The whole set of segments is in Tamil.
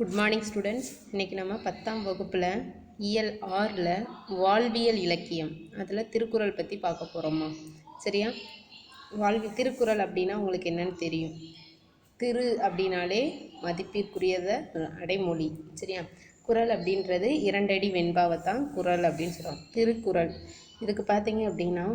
குட் மார்னிங் ஸ்டூடெண்ட்ஸ் இன்றைக்கி நம்ம பத்தாம் வகுப்பில் இயல் ஆறில் வாழ்வியல் இலக்கியம் அதில் திருக்குறள் பற்றி பார்க்க போகிறோம்மா சரியா? வாழ்வி திருக்குறள் அப்படின்னா உங்களுக்கு என்னென்னு தெரியும். திரு அப்படின்னாலே மதிப்பிற்குரியத அடைமொழி சரியா? குறள் அப்படின்றது இரண்டடி வெண்பாவை தான் குறள் அப்படின்னு சொல்லுவாங்க. திருக்குறள். இதுக்கு பார்த்தீங்க அப்படின்னா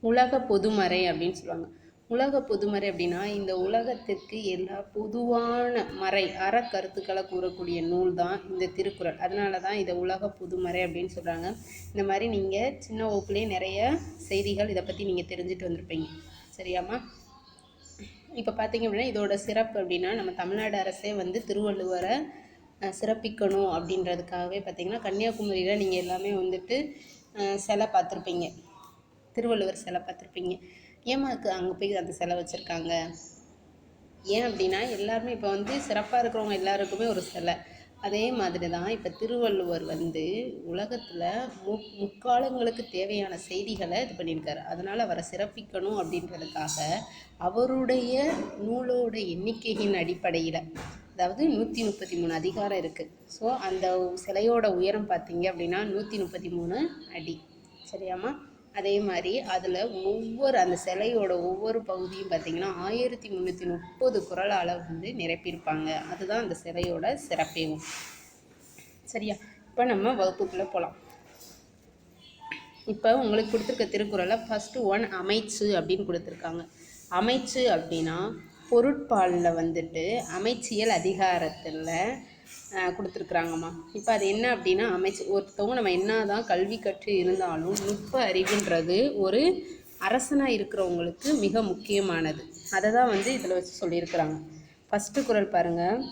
உலக பொதுமறை அப்படின்னு சொல்லுவாங்க. உலக பொதுமறை அப்படின்னா இந்த உலகத்திற்கு எல்லா பொதுவான மறை அற கருத்துக்களை கூறக்கூடிய நூல் தான் இந்த திருக்குறள். அதனால தான் இதை உலக பொதுமறை அப்படின்னு சொல்கிறாங்க இந்த மாதிரி நீங்கள் சின்ன வகுப்புலேயே நிறைய செய்திகள் இதை பற்றி நீங்கள் தெரிஞ்சுட்டு வந்திருப்பீங்க. சரியாம்மா? இப்போ பார்த்தீங்க அப்படின்னா இதோட சிறப்பு அப்படின்னா நம்ம தமிழ்நாடு அரசே வந்து திருவள்ளுவரை சிறப்பிக்கணும் அப்படின்றதுக்காகவே பார்த்தீங்கன்னா கன்னியாகுமரியில் நீங்கள் எல்லாமே வந்துட்டு சிலை பார்த்துருப்பீங்க. திருவள்ளுவர் சிலை பார்த்துருப்பீங்க. ஏமாக்கு அங்கே போய் அந்த சிலை வச்சுருக்காங்க? ஏன் அப்படின்னா எல்லாருமே இப்போ வந்து சிறப்பாக இருக்கிறவங்க எல்லாருக்குமே ஒரு சிலை. அதே மாதிரி தான் இப்போ திருவள்ளுவர் வந்து உலகத்தில் மு முக்காலங்களுக்கு தேவையான செய்திகளை இது பண்ணியிருக்காரு. அதனால் அவரை சிறப்பிக்கணும் அப்படின்றதுக்காக அவருடைய நூலோட எண்ணிக்கையின் அடிப்படையில் அதாவது நூற்றி முப்பத்தி மூணு அதிகாரம் இருக்குது ஸோ அந்த சிலையோட உயரம் பார்த்தீங்க அப்படின்னா நூற்றி முப்பத்தி மூணு அடி. சரியாம்மா? அதே மாதிரி அதில் ஒவ்வொரு அந்த சிலையோட ஒவ்வொரு பகுதியும் பார்த்திங்கன்னா ஆயிரத்தி முந்நூற்றி முப்பது குரலால் வந்து நிரப்பியிருப்பாங்க. அதுதான் அந்த சிலையோட சிறப்பேவும் சரியா? இப்போ நம்ம வகுப்புக்குள்ளே போகலாம் இப்போ உங்களுக்கு கொடுத்துருக்க திருக்குறளை ஃபஸ்ட்டு ஒன் அமைச்சு அப்படின்னு கொடுத்துருக்காங்க. அமைச்சு அப்படின்னா பொருட்பாலில் வந்துட்டு அமைச்சியல் அதிகாரத்தில் கொடுத்துருக்குறாங்கம்மா. இப்போ அது என்ன அப்படின்னா அமைச்சு ஒருத்தவங்க நம்ம என்ன தான் கல்வி கற்று இருந்தாலும் நுட்ப அறிவுன்றது ஒரு அரசனாக இருக்கிறவங்களுக்கு மிக முக்கியமானது. அதை தான் வந்து இதில் வச்சு சொல்லியிருக்கிறாங்க. ஃபஸ்ட்டு குரல் பாருங்கள்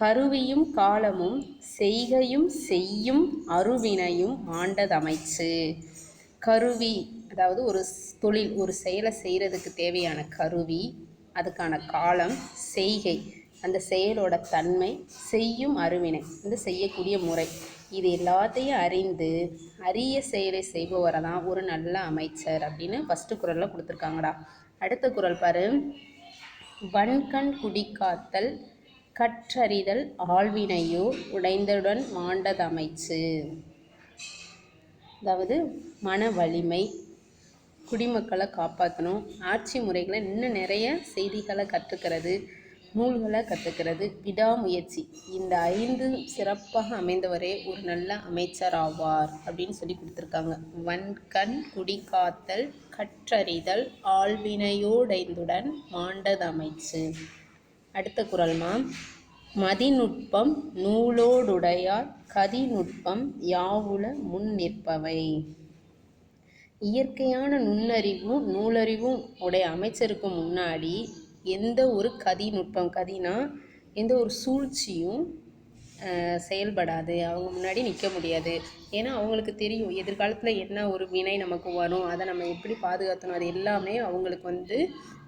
கருவியும் காலமும் செய்கையும் செய்யும் அருவினையும் ஆண்டதமைச்சு கருவி அதாவது ஒரு தொழில் ஒரு செயலை செய்கிறதுக்கு தேவையான கருவி அதுக்கான காலம் செய்கை. அந்த செயலோட தன்மை செய்யும் அருவினை இந்த செய்யக்கூடிய முறை. இது எல்லாத்தையும் அறிந்து அரிய செயலை செய்பவரை தான் ஒரு நல்ல அமைச்சர் அப்படின்னு ஃபஸ்ட்டு குரலில் கொடுத்துருக்காங்கடா. அடுத்த குரல் பாரு. வன்கண் குடிக்காத்தல் கற்றறிதல் ஆழ்வினையோ உடைந்தவுடன் மாண்டதமைச்சு அதாவது மன வலிமை குடிமக்களை காப்பாற்றணும் ஆட்சி முறைகளை இன்னும் நிறைய செய்திகளை கற்றுக்கிறது. நூல்களை கற்றுக்கிறது விடாமுயற்சி. இந்த ஐந்து சிறப்பாக அமைந்தவரே ஒரு நல்ல அமைச்சர் ஆவார் அப்படின்னு சொல்லி கொடுத்துருக்காங்க. வன்கண் குடிகாத்தல் கற்றறிதல் ஆழ்வினையோடைந்துடன் மாண்டதமைச்சு அடுத்த குரல்மா மதிநுட்பம் நூலோடுடையார் கதிநுட்பம் யாவுல முன் நிற்பவை. இயற்கையான நுண்ணறிவும் நூலறிவும் உடைய அமைச்சருக்கு முன்னாடி எந்த ஒரு கதி நுட்பம் கதினா எந்த ஒரு சூழ்ச்சியும் செயல்படாது. அவங்க முன்னாடி நிற்க முடியாது. ஏன்னா அவங்களுக்கு தெரியும் எதிர்காலத்தில் என்ன ஒரு வினை நமக்கு வரும் அதை நம்ம எப்படி பாதுகாத்தணும் அது எல்லாமே அவங்களுக்கு வந்து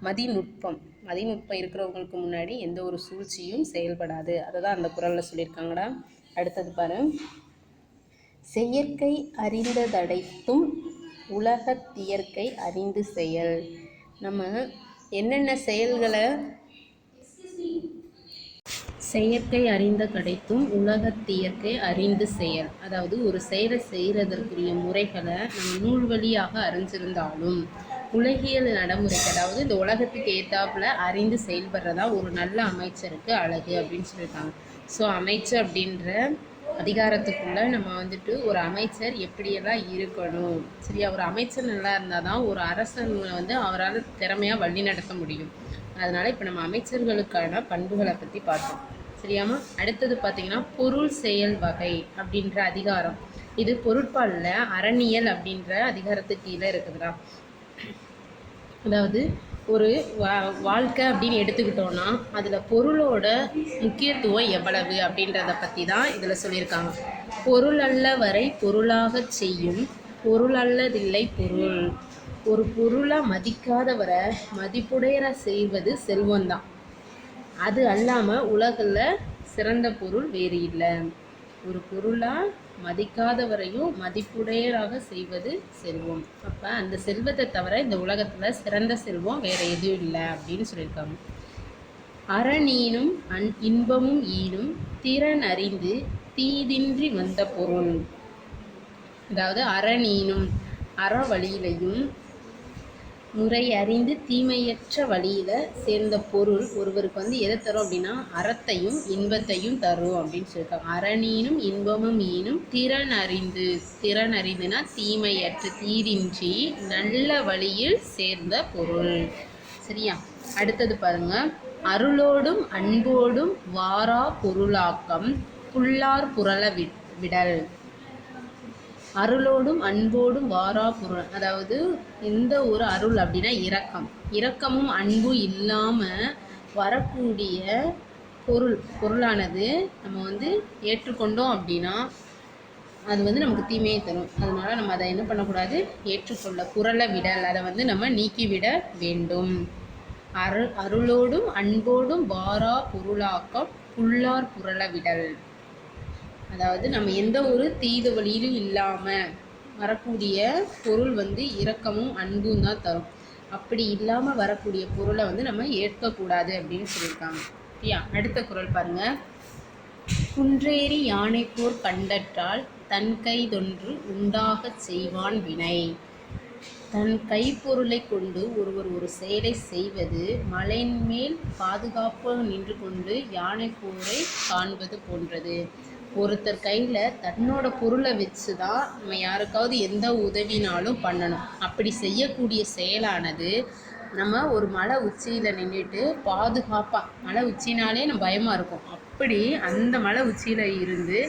மதிநுட்பம் மதிநுட்பம் இருக்கிறவங்களுக்கு முன்னாடி எந்த ஒரு சூழ்ச்சியும் செயல்படாது. அதை தான் அந்த குரலில் சொல்லியிருக்காங்கடா. அடுத்தது பாரு. செயற்கை அறிந்ததடைத்தும் உலகத்தியற்கை அறிந்து செயல். நம்ம என்னென்ன செயல்களை செயற்கை அறிந்த கிடைத்தும் உலகத்தியற்கை அறிந்து செயல். அதாவது ஒரு செயலை செய்கிறதற்குரிய முறைகளை நம்ம நூல் வழியாக அறிஞ்சிருந்தாலும் உலகியல் நடைமுறைக்கு அதாவது இந்த உலகத்துக்கு ஏத்தாப்புல அறிந்து செயல்படுறதா ஒரு நல்ல அமைச்சருக்கு அழகு அப்படின்னு சொல்லியிருக்காங்க. ஸோ அமைச்சர் அப்படின்ற அதிகாரத்துக்குள்ள நம்ம வந்துட்டு ஒரு அமைச்சர் எப்படியெல்லாம் இருக்கணும்? சரியா ஒரு அமைச்சர் நல்லா இருந்தால் தான் ஒரு அரசன் வந்து அவரால் திறமையாக வழி நடத்த முடியும். அதனால் இப்போ நம்ம அமைச்சர்களுக்கான பண்புகளை பற்றி பார்த்தோம் சரியாமா அடுத்தது பார்த்திங்கன்னா பொருள் செயல் வகை அப்படின்ற அதிகாரம். இது பொருட்பாலில் அறநியல் அப்படின்ற அதிகாரத்துக்கு கீழே இருக்குதுடா. அதாவது ஒரு வா வாழ்க்கை அப்படின்னு எடுத்துக்கிட்டோன்னா அதில் பொருளோட முக்கியத்துவம் எவ்வளவு அப்படின்றத பற்றி தான் இதில் சொல்லியிருக்காங்க. பொருள் அல்ல வரை பொருளாக செய்யும் பொருள் அல்லதில்லை பொருள். ஒரு பொருளை மதிக்காதவரை மதிப்புடையற செய்வது செல்வந்தான் அது அல்லாமல் உலகில் சிறந்த பொருள் வேறு இல்லை. ஒரு பொருளாக மதிக்காதவரையும் மதிப்புடையராக செய்வது செல்வம். அப்போ அந்த செல்வத்தை தவிர இந்த உலகத்தில் சிறந்த செல்வம் வேறு எதுவும் இல்லை அப்படின்னு சொல்லியிருக்காங்க. அறநீனும் அன் இன்பமும் ஈனும் திறன் அறிந்து தீதின்றி வந்த பொருள். அதாவது அறநீனும் அற வழியிலையும் முறை அறிந்து தீமையற்ற வழியில் சேர்ந்த பொருள் ஒருவருக்கு வந்து எதை தரும் அப்படின்னா அறத்தையும் இன்பத்தையும் தரும் அப்படின்னு சொல்லியிருக்காங்க. அறனீனும் இன்பமும் ஈனும் திறன் அறிந்து திறன் அறிந்துனா தீமையற்று தீரின்றி நல்ல வழியில் சேர்ந்த பொருள். சரியா? அடுத்தது பாருங்க. அருளோடும் அன்போடும் வாரா பொருளாக்கம் புல்லார் புரள விடல். அருளோடும் அன்போடும் வாரா பொருள் அதாவது எந்த ஒரு அருள் அப்படின்னா இரக்கம். இரக்கமும் அன்பும் இல்லாமல் வரக்கூடிய பொருள் பொருளானது நம்ம வந்து ஏற்றுக்கொண்டோம் அப்படின்னா அது வந்து நமக்கு தீமையை தரும். அதனால் நம்ம அதை என்ன பண்ணக்கூடாது? ஏற்றுக்கொள்ள குரலை விடல். அதை வந்து நம்ம நீக்கிவிட வேண்டும். அரு அருளோடும் அன்போடும் வாரா பொருளாக்கம் புல்லார் புரள விடல். அதாவது நம்ம எந்த ஒரு தீது வழியிலும் இல்லாமல் வரக்கூடிய பொருள் வந்து இரக்கமும் அன்பும் தான் தரும். அப்படி இல்லாமல் வரக்கூடிய பொருளை வந்து நம்ம ஏற்கக்கூடாது அப்படின்னு சொல்லியிருக்காங்க. அடுத்த குரல் பாருங்க. குன்றேறி யானை போர் கண்டற்றால் தன் கைதொன்று உண்டாகச் செய்வான் வினை. தன் கைப்பொருளை கொண்டு ஒருவர் ஒரு செயலை செய்வது மலையின் மேல் பாதுகாப்பாக நின்று கொண்டு யானை போரை காண்பது போன்றது. ஒருத்தர் கையில் தன்னோட பொருளை வச்சு தான் நம்ம யாருக்காவது எந்த உதவினாலும் பண்ணணும். அப்படி செய்யக்கூடிய செயலானது நம்ம ஒரு மலை உச்சியில் நின்றுட்டு பாதுகாப்பாக மலை உச்சினாலே நம்ம பயமாக இருக்கும். அப்படி அந்த மலை உச்சியில் இருந்து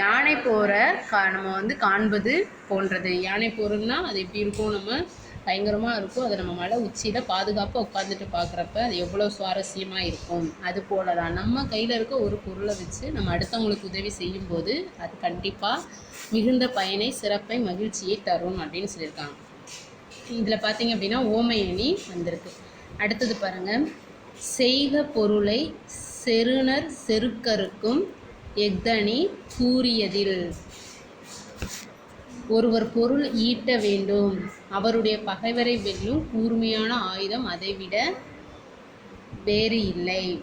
யானை போகிற கா நம்ம வந்து காண்பது போன்றது. யானை போகிறோம்னா அது எப்படி இருக்கும்? நம்ம பயங்கரமாக இருக்கும். அதை நம்ம மலை உச்சியில் பாதுகாப்பாக உட்காந்துட்டு பார்க்குறப்ப அது எவ்வளோ சுவாரஸ்யமாக இருக்கும். அது போல தான் நம்ம கையில் இருக்க ஒரு பொருளை வச்சு நம்ம அடுத்தவங்களுக்கு உதவி செய்யும்போது அது கண்டிப்பாக மிகுந்த பயனை சிறப்பை மகிழ்ச்சியை தரும் அப்படின்னு சொல்லியிருக்காங்க. இதில் பார்த்தீங்க அப்படின்னா ஓமையணி வந்திருக்கு. அடுத்தது பாருங்க. செய்க பொருளை செருணர் செருக்கருக்கும் எக்தனி கூறியதில். ஒருவர் பொருள் ஈட்ட வேண்டும். அவருடைய பகைவரை வெல்லும் கூர்மையான ஆயுதம் அதைவிட வேறு இல்லை.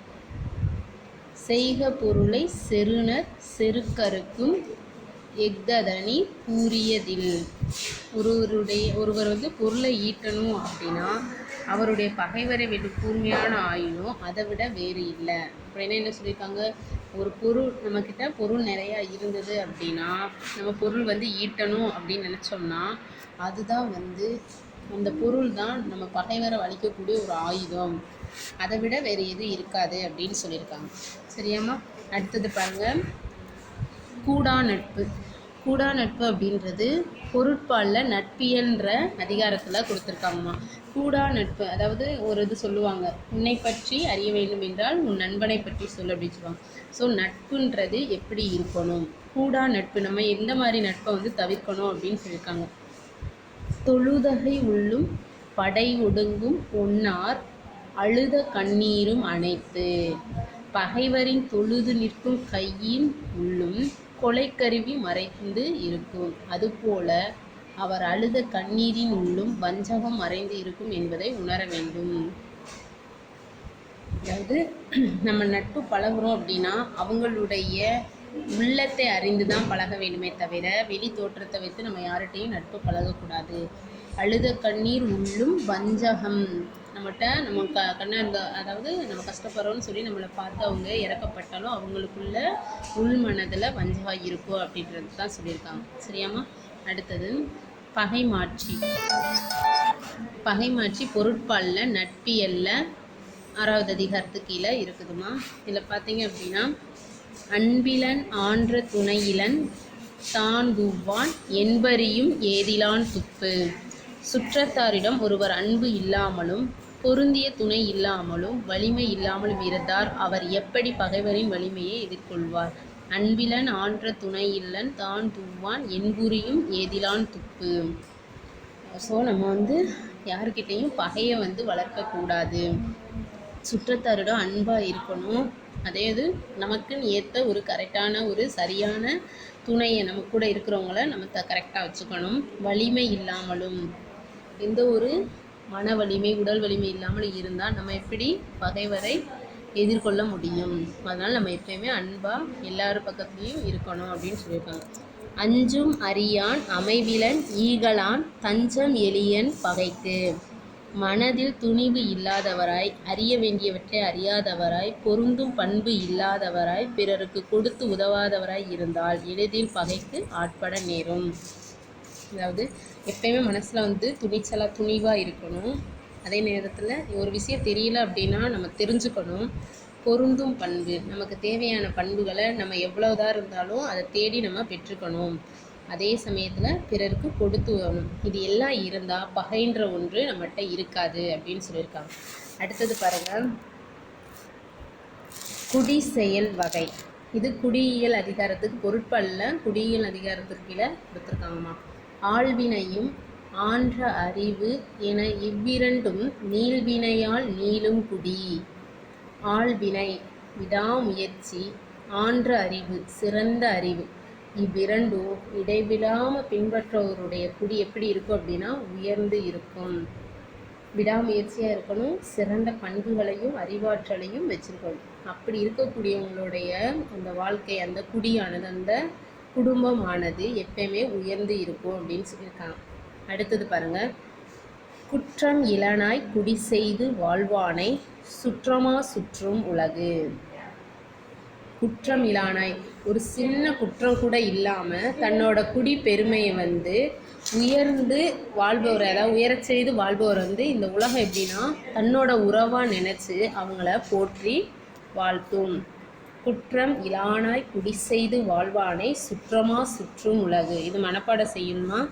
செய்க பொருளை செருணர் செருக்கருக்கும் எக்ததனி கூறியதில். ஒருவருடைய ஒருவர் வந்து பொருளை ஈட்டணும் அப்படின்னா அவருடைய பகைவரை வெல்லும் கூர்மையான ஆயுதம் அதை விட வேறு இல்லை. அப்படின்னா என்ன சொல்லியிருக்காங்க? ஒரு பொருள் நம்மக்கிட்ட பொருள் நிறையா இருந்தது அப்படின்னா நம்ம பொருள் வந்து ஈட்டணும் அப்படின்னு நினச்சோம்னா அதுதான் வந்து அந்த பொருள் தான் நம்ம பகைவரை வலிக்கக்கூடிய ஒரு ஆயுதம். அதை விட வேறு எதுவும் இருக்காது அப்படின்னு சொல்லியிருக்காங்க. சரியாம்மா? அடுத்தது பாருங்கள் கூடா நட்பு. கூடா நட்பு அப்படின்றது பொருட்பாலில் நட்பியல்ன்ற அதிகாரத்தில் கொடுத்துருக்காங்கம்மா. கூடா நட்பு அதாவது ஒரு இது சொல்லுவாங்க உன்னை பற்றி அறிய வேண்டும் என்றால் உன் நண்பனை பற்றி சொல்ல அப்படின்னு சொல்லுவாங்க. ஸோ நட்புன்றது எப்படி இருக்கணும்? கூடா நட்பு நம்ம எந்த மாதிரி நட்பை வந்து தவிர்க்கணும் அப்படின்னு சொல்லியிருக்காங்க. தொழுதகை உள்ளும் படை ஒடுங்கும் ஒன்னார் அழுத கண்ணீரும் அனைத்து பகைவரின் தொழுது நிற்கும் கையின் உள்ளும் கொலைக்கருவி மறைந்து இருக்கும். அதுபோல அவர் அழுத கண்ணீரின் உள்ளும் வஞ்சகம் மறைந்து இருக்கும் என்பதை உணர வேண்டும். அதாவது நம்ம நட்பு பழகுறோம் அப்படின்னா அவங்களுடைய உள்ளத்தை அறிந்து தான் பழக வேண்டுமே தவிர வெளி தோற்றத்தை வைத்து நம்ம யார்கிட்டையும் நட்பு பழகக்கூடாது. அழுத கண்ணீர் உள்ளும் வஞ்சகம். நம்மகிட்ட நம்ம க கண்ணா இருந்த அதாவது நம்ம கஷ்டப்படுறோம்னு சொல்லி நம்மளை பார்த்து அவங்க இறக்கப்பட்டாலும் அவங்களுக்குள்ள உள் மனதில் வஞ்சகம் இருக்கும் அப்படின்றது தான் சொல்லியிருக்காங்க. சரியாம்மா? அடுத்தது பகைமாட்சி. பகைமாட்சி பொருட்பாலில் நட்பியல்ல ஆறாவது அதிகாரத்து கீழே இருக்குதுமா? இதில் பார்த்தீங்க அப்படின்னா அன்பிலன் ஆன்ற துணையிலன் தான் துவான் என்பரியும் ஏதிலான் துப்பு. சுற்றத்தாரிடம் ஒருவர் அன்பு இல்லாமலும் பொருந்திய துணை இல்லாமலும் வலிமை இல்லாமலும் இருந்தார். அவர் எப்படி பகைவரின் வலிமையை எதிர்கொள்வார்? அன்பிலன் ஆன்ற துணை இல்லன் தான் துவான் என்புரியும் ஏதிலான் துப்பு. ஸோ நம்ம வந்து யாருக்கிட்டேயும் பகையை வந்து வளர்க்கக்கூடாது சுற்றத்தாரிடம் அன்பாக இருக்கணும். அதே இது நமக்குன்னு ஏற்ற ஒரு கரெக்டான ஒரு சரியான துணையை நம்ம கூட இருக்கிறவங்கள நம்ம த கரெக்டாக வச்சுக்கணும். வலிமை இல்லாமலும். எந்த ஒரு மன வலிமை உடல் வலிமை இல்லாமல் இருந்தால் நம்ம எப்படி பகைவரை எதிர்கொள்ள முடியும். அதனால் நம்ம எப்பயுமே அன்பாக எல்லார் பக்கத்துலேயும் இருக்கணும் அப்படின்னு சொல்லியிருக்காங்க. அஞ்சும் அறியான் அமைவிலன் ஈகலான் தஞ்சம் எளியன் பகைக்கு மனதில் துணிவு இல்லாதவராய் அறிய வேண்டியவற்றை அறியாதவராய் பொருந்தும் பண்பு இல்லாதவராய் பிறருக்கு கொடுத்து உதவாதவராய் இருந்தால் எளிதில் பகைக்கு ஆட்பட நேரும். அதாவது எப்பயுமே மனசில் வந்து துணிச்சலாக துணிவாக இருக்கணும். அதே நேரத்தில் ஒரு விஷயம் தெரியல அப்படின்னா நம்ம தெரிஞ்சுக்கணும். பொருந்தும் பண்பு. நமக்கு தேவையான பண்புகளை நம்ம எவ்வளோதான் இருந்தாலும் அதை தேடி நம்ம பெற்றுக்கணும். அதே சமயத்தில் பிறருக்கு கொடுத்து வரணும். இது எல்லாம் இருந்தால் பகைன்ற ஒன்று நம்மகிட்ட இருக்காது அப்படின்னு சொல்லியிருக்காங்க. அடுத்தது பாருங்கள் குடி செயல் வகை. இது குடியியல் அதிகாரத்துக்கு பொருட்பல்ல குடியியல் அதிகாரத்திற்கு கீழே கொடுத்துருக்காங்கம்மா. ஆழ்வினையும் ஆன்ற அறிவு என இவ்விரண்டும் நீள்வினையால் நீளும் குடி. ஆள்வினை விடாமுயற்சி ஆன்ற அறிவு சிறந்த அறிவு. இவ்விரண்டும் இடைவிடாமல் பின்பற்றவருடைய குடி எப்படி இருக்கும் அப்படின்னா உயர்ந்து இருக்கும். விடாமுயற்சியாக இருக்கணும் சிறந்த பண்புகளையும் அறிவாற்றலையும் வச்சுருக்கணும். அப்படி இருக்கக்கூடியவங்களுடைய அந்த வாழ்க்கை அந்த குடியானது அந்த குடும்பமானது எப்பயுமே உயர்ந்து இருக்கும் அப்படின்னு சொல்லியிருக்காங்க. அடுத்தது பாருங்கள் குற்றம் இளனாய் குடி செய்து வாழ்வானை சுற்றமா சுற்றும் உலகு. குற்றம் இலானாய் ஒரு சின்ன குற்றம் கூட இல்லாமல் தன்னோட குடி பெருமையை வந்து உயர்ந்து வாழ்பவர் அதாவது உயரச் செய்து வாழ்பவர் வந்து இந்த உலகம் எப்படின்னா தன்னோட உறவாக நினச்சி அவங்கள போற்றி வாழ்த்தும். குற்றம் இலானாய் குடி செய்து வாழ்வானை சுற்றமா சுற்றும் உலகு. இது மனப்பாடம் செய்யணுமா?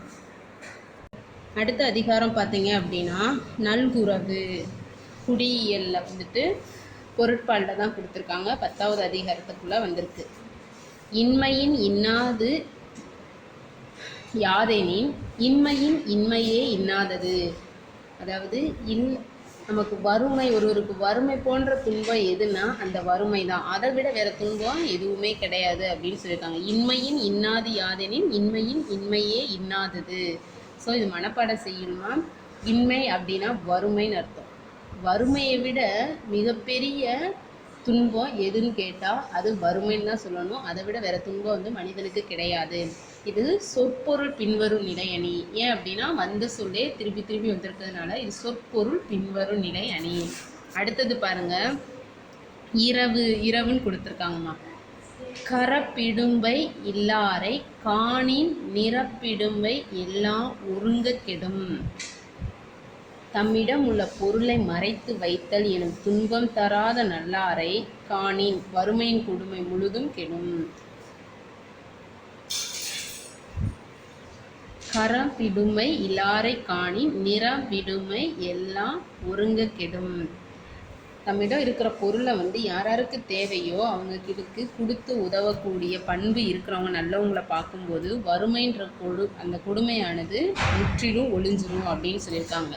அடுத்த அதிகாரம் பார்த்தீங்க அப்படின்னா நல்குறவு குடியியலில் வந்துட்டு பொருட்பாலில் தான் கொடுத்துருக்காங்க. பத்தாவது அதிகாரத்துக்குள்ளே வந்திருக்கு. இன்மையின் இன்னாது யாதெனின் இன்மையின் இன்மையே இன்னாதது. அதாவது இன் நமக்கு வறுமை ஒருவருக்கு வறுமை போன்ற துன்பம் எதுனா அந்த வறுமை தான். அதை விட வேற துன்பம் எதுவுமே கிடையாது அப்படின்னு சொல்லியிருக்காங்க. இன்மையின் இன்னாது யாதெனின் இன்மையின் இன்மையே இன்னாதது. ஸோ இது மனப்பாடம் செய்யணுமா இன்மை அப்படின்னா வறுமைன்னு அர்த்தம். வறுமையை விட மிகப்பெரிய துன்பம் எதுன்னு கேட்டால் அது வறுமைன்னு தான் சொல்லணும். அதை விட வேறு துன்பம் வந்து மனிதனுக்கு கிடையாது. இது சொற்பொருள் பின்வரும் நிலை அணி. ஏன் அப்படின்னா வந்த சொல்லே திருப்பி திருப்பி வந்திருக்கிறதுனால இது சொற்பொருள் பின்வரும் நிலை அணி. அடுத்தது பாருங்க. இரவு இரவுன்னு கொடுத்துருக்காங்கம்மா கரப்பிடும்பை இல்லாரை காணின் நிறப்பிடும்பை எல்லாம் ஒருங்கக் கெடும் தம்மிடம் உள்ள பொருளை மறைத்து வைத்தல் எனும் துன்பம் தராத நல்லாரை காணின் வறுமையின் கொடுமை முழுதும் கெடும். கரப்பிடுமை இலாரை காணின் நிறப்பிடுமை எல்லாம் ஒருங்க கெடும் நம்மிடம் இருக்கிற பொருளை வந்து யார் யாருக்கு தேவையோ அவங்களுக்கு கொடுத்து உதவக்கூடிய பண்பு இருக்கிறவங்க நல்லவங்களை பார்க்கும்போது வறுமைன்ற கொடு அந்த கொடுமையானது முற்றிலும் ஒளிஞ்சிரும் அப்படின்னு சொல்லியிருக்காங்க.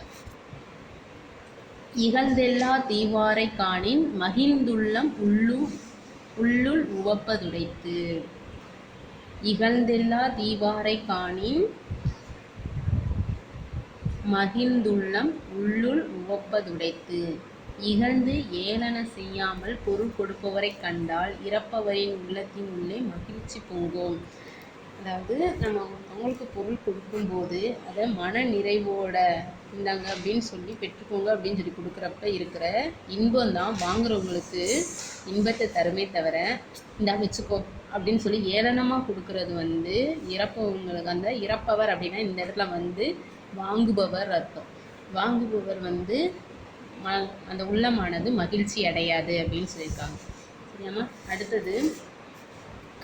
இகழ்ந்தெல்லா தீவாரை காணின் மகிழ்ந்துள்ளம் உள்ளும் உள்ளுள் உவப்பதுடைத்து. இகழ்ந்தெல்லா தீவாரை காணின் மகிழ்ந்துள்ளம் உள்ளுள் உவப்பதுடைத்து. இகழ்ந்து ஏளன செய்யாமல் பொருள் கொடுப்பவரைக் கண்டால் இறப்பவரின் உள்ளத்தின் உள்ளே மகிழ்ச்சி பொங்கும். அதாவது நம்ம ஒருத்தவங்களுக்கு பொருள் கொடுக்கும்போது அதை மன நிறைவோட இந்தாங்க அப்படின்னு சொல்லி பெற்றுக்கோங்க அப்படின்னு சொல்லி கொடுக்குறப்ப இருக்கிற இன்பம் தான் வாங்குறவங்களுக்கு இன்பத்தை தருமே தவிர இந்தா வச்சுக்கோ அப்படின்னு சொல்லி ஏளனமாக கொடுக்கறது வந்து இறப்பவங்களுக்கு அந்த இறப்பவர் அப்படின்னா இந்த இடத்துல வந்து வாங்குபவர் அர்த்தம். வாங்குபவர் வந்து அந்த உள்ளமானது மகிழ்ச்சி அடையாது அப்படின்னு சொல்லியிருக்காங்க. சரியாமா அடுத்தது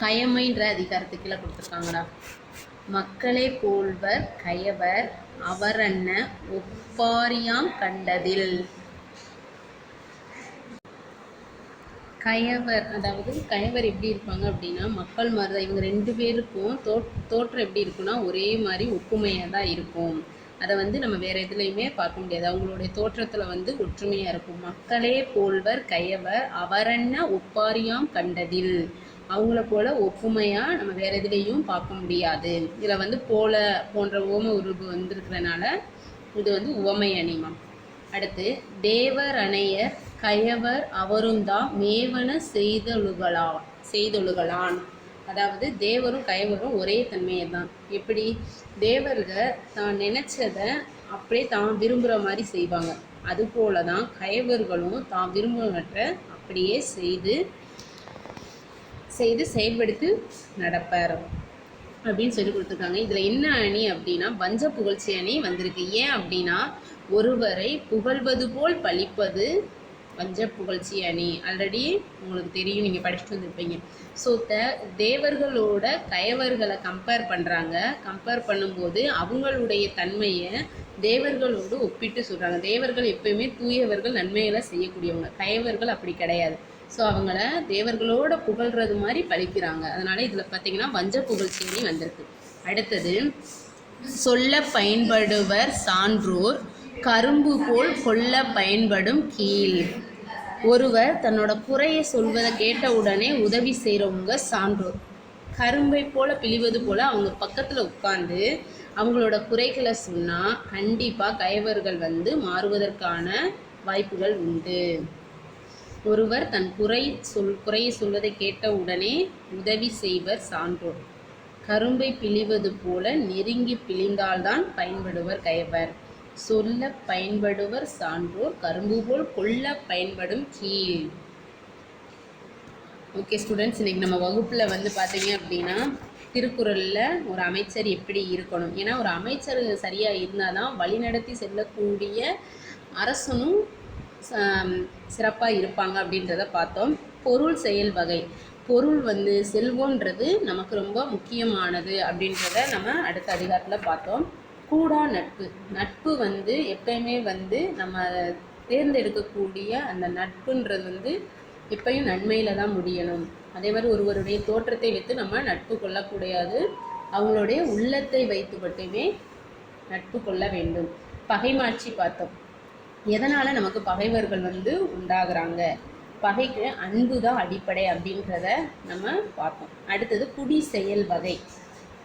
கயமைன்ற அதிகாரத்துக்குள்ள கீழே கொடுத்துருக்காங்கடா மக்களை போல்வர் கயவர் அவரன்ன ஒப்பாரியாம் கண்டதில். கயவர் அதாவது கயவர் எப்படி இருப்பாங்க அப்படின்னா மக்கள் மாதிரி தான் இவங்க ரெண்டு பேருக்கும் தோ தோற்றம் எப்படி இருக்குன்னா ஒரே மாதிரி ஒப்புமையாக தான் இருக்கும். அதை வந்து நம்ம வேறு எதுலேயுமே பார்க்க முடியாது. அவங்களுடைய தோற்றத்தில் வந்து ஒற்றுமையாக இருக்கும். மக்களே போல்வர் கையவர் அவரன்ன ஒப்பாரியாம் கண்டதில். அவங்கள போல ஒப்புமையாக நம்ம வேறு எதுலேயும் பார்க்க முடியாது. இதில் வந்து போல போன்ற ஓம உருவு வந்திருக்கிறனால இது வந்து உவமை அணிமம் அடுத்து தேவர் அணையர் கயவர் அவருந்தா மேவன செய்தொழுகலா செய்தொழுகலான். அதாவது தேவரும் கைவரும் ஒரே தன்மையை தான் எப்படி? தேவர்கள் தான் நினச்சத அப்படியே தான் விரும்புகிற மாதிரி செய்வாங்க. அதுபோல தான் கைவர்களும் தான் விரும்புவற்றை அப்படியே செய்து செய்து செயல்படுத்தி நடப்பார் அப்படின்னு சொல்லி கொடுத்துருக்காங்க. இதில் என்ன அணி அப்படின்னா வஞ்ச புகழ்ச்சி அணி வந்திருக்கு. ஏன் அப்படின்னா ஒருவரை புகழ்வது போல் பழிப்பது வஞ்ச புகழ்ச்சி அணி. ஆல்ரெடி உங்களுக்கு தெரியும் நீங்கள் படிச்சுட்டு வந்திருப்பீங்க. ஸோ த தேவர்களோட கயவர்களை கம்பேர் பண்ணுறாங்க கம்பேர் பண்ணும்போது அவங்களுடைய தன்மையை தேவர்களோடு ஒப்பிட்டு சொல்கிறாங்க தேவர்கள் எப்பயுமே தூயவர்கள் நன்மைகளை செய்யக்கூடியவங்க. கயவர்கள் அப்படி கிடையாது. ஸோ அவங்கள தேவர்களோட புகழ்றது மாதிரி பழிக்கிறாங்க. அதனால் இதில் பார்த்தீங்கன்னா வஞ்ச புகழ்ச்சியணி வந்திருக்கு. அடுத்தது சொல்ல பயன்படுவர் சான்றோர். கரும்பு போல் கொல்ல பயன்படும் கீழ். ஒருவர் தன்னோட குறையை சொல்வதை கேட்ட உடனே உதவி செய்கிறவங்க சான்றோர். கரும்பை போல பிழிவது போல் அவங்க பக்கத்தில் உட்காந்து அவங்களோட குறைகளை சொன்னால் கண்டிப்பாக கயவர்கள் வந்து மாறுவதற்கான வாய்ப்புகள் உண்டு. ஒருவர் தன் குறை சொல் குறையை சொல்வதை கேட்ட உடனே உதவி செய்வர் சான்றோர். கரும்பை பிழிவது போல நெருங்கி பிழிந்தால்தான் பயன்படுவர் கயவர். சொல்ல பயன்படுவர் சான்றோர் கரும்பு போல் கொல்ல பயன்படும் கீழ். ஓகே ஸ்டூடெண்ட்ஸ் இன்னைக்கு நம்ம வகுப்பில் வந்து பார்த்தீங்க அப்படின்னா திருக்குறளில் ஒரு அமைச்சர் எப்படி இருக்கணும்? ஏன்னா ஒரு அமைச்சர் சரியாக இருந்தால் தான் வழிநடத்தி செல்லக்கூடிய அரசனும் சிறப்பாக இருப்பாங்க அப்படின்றத பார்த்தோம். பொருள் செயல் வகை. பொருள் வந்து செல்வோன்றது நமக்கு ரொம்ப முக்கியமானது அப்படின்றத நம்ம அடுத்த அதிகாரத்தில் பார்த்தோம். கூடா நட்பு. நட்பு வந்து எப்பயுமே வந்து நம்ம தேர்ந்தெடுக்கக்கூடிய அந்த நட்புன்றது வந்து எப்பயும் நன்மையில் தான் முடியணும். அதே மாதிரி ஒருவருடைய தோற்றத்தை வைத்து நம்ம நட்பு கொள்ளக்கூடாது. அவங்களுடைய உள்ளத்தை வைத்து மட்டுமே நட்பு கொள்ள வேண்டும். பகைமாட்சி பார்த்தோம். எதனால் நமக்கு பகைவர்கள் வந்து உண்டாகிறாங்க? பகைக்கு அன்பு தான் அடிப்படை அப்படின்றத நம்ம பார்த்தோம். அடுத்தது குடி செயல் வகை.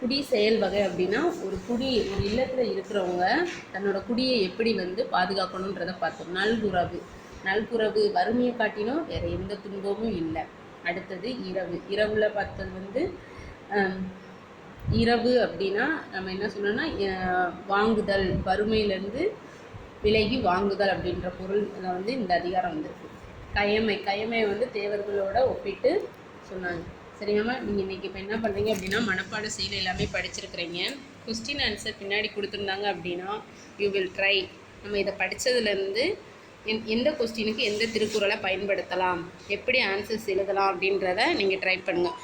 குடி செயல் வகை அப்படின்னா ஒரு குடி ஒரு இல்லத்தில் இருக்கிறவங்க தன்னோட குடியை எப்படி வந்து பாதுகாக்கணுன்றத பார்த்தோம். நல்குறவு நல்குறவு வறுமையை காட்டிலும் வேறு எந்த துன்பமும் இல்லை. அடுத்தது இரவு. இரவில் பார்த்தது வந்து இரவு அப்படின்னா நம்ம என்ன சொல்லணும்னா வாங்குதல். வறுமையிலேருந்து விலகி வாங்குதல் அப்படின்ற பொருள் வந்து இந்த அதிகாரம் வந்திருக்கு. கயமை. கயமை வந்து தேவர்களோட ஒப்பிட்டு சொன்னாங்க. சரிங்கம்மா நீங்கள் இன்றைக்கி இப்போ என்ன பண்ணுறீங்க அப்படின்னா மனப்பாட செயல் எல்லாமே படிச்சிருக்கிறீங்க. கொஸ்டின் ஆன்சர் பின்னாடி கொடுத்துருந்தாங்க அப்படின்னா யூ வில் ட்ரை நம்ம இதை படித்ததுலேருந்து எந் எந்த கொஸ்டினுக்கு எந்த திருக்குறளை பயன்படுத்தலாம்? எப்படி ஆன்சர்ஸ் எழுதலாம் அப்படின்றத நீங்கள் ட்ரை பண்ணுங்கள்